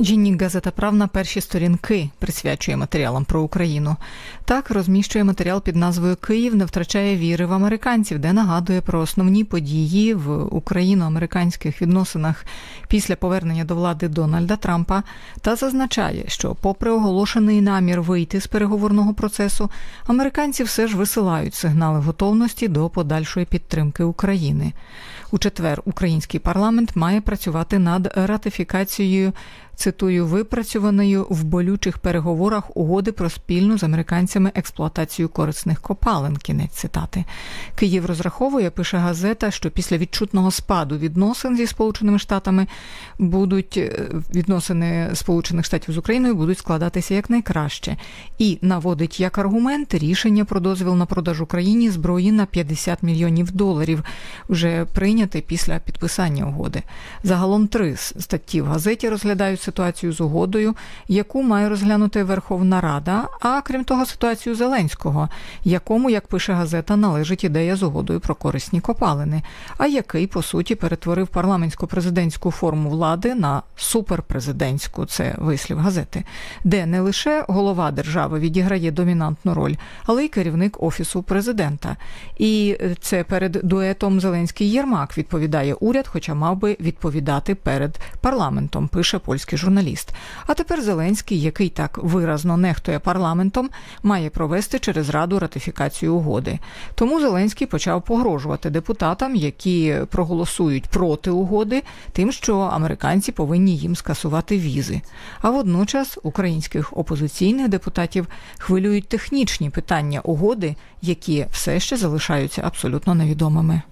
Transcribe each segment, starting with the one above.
Джіннік газета Правна перші сторінки присвячує матеріалам про Україну. Так розміщує матеріал під назвою Київ не втрачає віри в американців, де нагадує про основні події в україно-американських відносинах після повернення до влади Дональда Трампа та зазначає, що, попри оголошений намір вийти з переговорного процесу, американці все ж висилають сигнали готовності до подальшої підтримки України. У четвер український парламент має працювати над ратифікацією цитую, випрацьованою в болючих переговорах угоди про спільну з американцями експлуатацію корисних копалин. Кінець цитати. Київ розраховує, пише газета, що після відчутного спаду відносин зі Сполученими Штатами будуть е, відносини Сполучених Штатів з Україною будуть складатися якнайкраще і наводить як аргумент рішення про дозвіл на продаж Україні зброї на 50 мільйонів доларів, вже прийняте після підписання угоди. Загалом три статті в газеті розглядаються ситуацію з угодою, яку має розглянути Верховна Рада, а крім того, ситуацію Зеленського, якому, як пише газета, належить ідея з угодою про корисні копалини, а який по суті перетворив парламентсько-президентську форму влади на суперпрезидентську, це вислів газети, де не лише голова держави відіграє домінантну роль, але й керівник офісу президента. І це перед дуетом Зеленський Єрмак відповідає уряд, хоча мав би відповідати перед парламентом. Пише польський журналіст. А тепер Зеленський, який так виразно нехтує парламентом, має провести через раду ратифікацію угоди. Тому Зеленський почав погрожувати депутатам, які проголосують проти угоди, тим, що американці повинні їм скасувати візи. А водночас українських опозиційних депутатів хвилюють технічні питання угоди, які все ще залишаються абсолютно невідомими.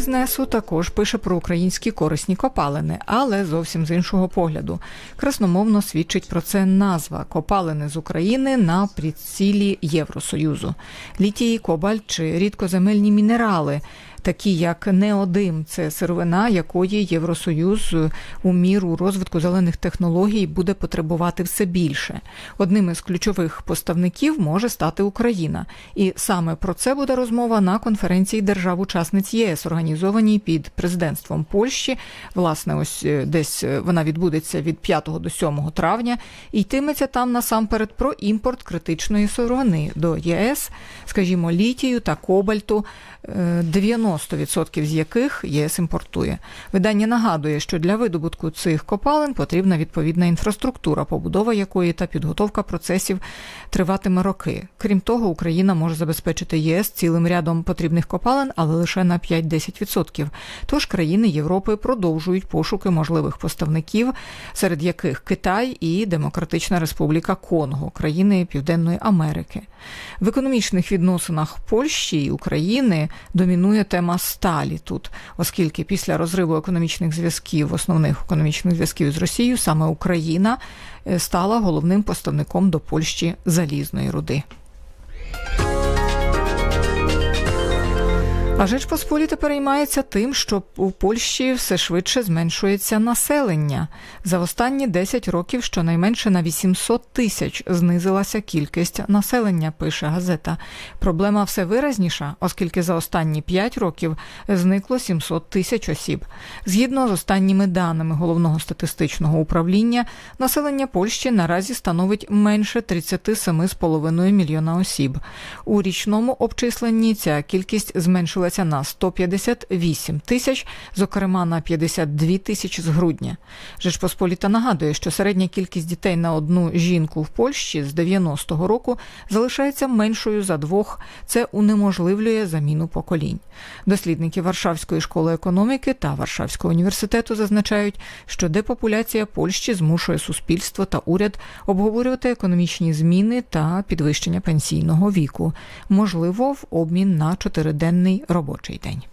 Бізнесу також пише про українські корисні копалини, але зовсім з іншого погляду. Красномовно свідчить про це назва копалини з України на прицілі Євросоюзу. Літій, кобальт чи рідкоземельні мінерали такі як неодим, це сировина, якої Євросоюз у міру розвитку зелених технологій буде потребувати все більше. Одним із ключових поставників може стати Україна, і саме про це буде розмова на конференції держав-учасниць ЄС, організованій під президентством Польщі. Власне, ось е, десь е, вона відбудеться від 5 до 7 травня, і йтиметься там насамперед про імпорт критичної сировини до ЄС, скажімо, літію та кобальту. 90% з яких ЄС імпортує. Видання нагадує, що для видобутку цих копалин потрібна відповідна інфраструктура, побудова якої та підготовка процесів триватиме роки. Крім того, Україна може забезпечити ЄС цілим рядом потрібних копалин, але лише на 5-10%. Тож країни Європи продовжують пошуки можливих поставників, серед яких Китай і Демократична Республіка Конго, країни Південної Америки. В економічних відносинах Польщі і України домінує тема сталі тут, оскільки після розриву економічних зв'язків, основних економічних зв'язків з Росією, саме Україна е, стала головним поставником до Польщі залізної руди. А Жеч Посполіта переймається тим, що у Польщі все швидше зменшується населення. За останні 10 років щонайменше на 800 тисяч знизилася кількість населення, пише газета. Проблема все виразніша, оскільки за останні 5 років зникло 700 тисяч осіб. Згідно з останніми даними головного статистичного управління, населення Польщі наразі становить менше 37,5 мільйона осіб. У річному обчисленні ця кількість зменшилася підвищилася на 158 тисяч, зокрема на 52 тисячі з грудня. Жечпосполіта нагадує, що середня кількість дітей на одну жінку в Польщі з 90-го року залишається меншою за двох. Це унеможливлює заміну поколінь. Дослідники Варшавської школи економіки та Варшавського університету зазначають, що депопуляція Польщі змушує суспільство та уряд обговорювати економічні зміни та підвищення пенсійного віку, можливо, в обмін на чотириденний робочий день.